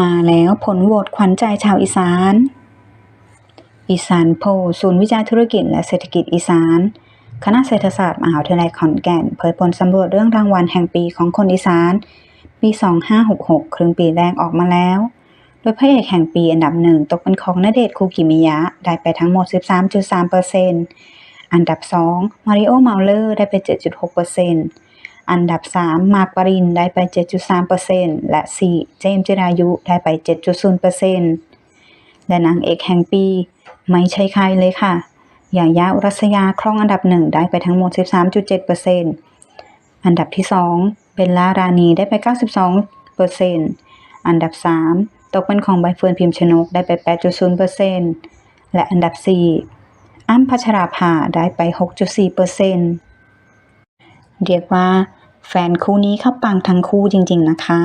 มาแล้วผลโหวตขวัญใจชาวอีสาน อีสานโพลศูนย์วิจัยธุรกิจและเศรษฐกิจอีสาน คณะเศรษฐศาสตร์มหาวิทยาลัยขอนแก่น เผยผลสำรวจเรื่องรางวัลแห่งปีของคนอีสานปี 2566 ครึ่งปีแรกออกมาแล้ว โดยพระเอกแห่งปีอันดับหนึ่งตกเป็นของณเดชคูกิมิยะ ได้ไปทั้งหมด 13.3%อันดับ 2 มาริโอ เมาเลอร์ ได้ไป 7.6% อันดับ 3 มาร์คปรินได้ไป 7.3%และ 4 เจมจิรายุได้ไป 7.0%และนางเอกแห่งปี ไม่ใช่ใครเลยค่ะยายาอุรัสยาครองอันดับหนึ่งได้ไปทั้งหมด 13.7%อันดับที่ 2เบลล่ารานีได้ไป 92%อันดับ 3 ตกเป็นของใบเฟิร์นพิมพ์ชนกได้ไป 8.0%และอันดับ 4 อ้ำพัชราภาได้ไป 6.4% เรียกว่าแฟนคู่นี้เข้าปังทั้งคู่จริงๆนะคะ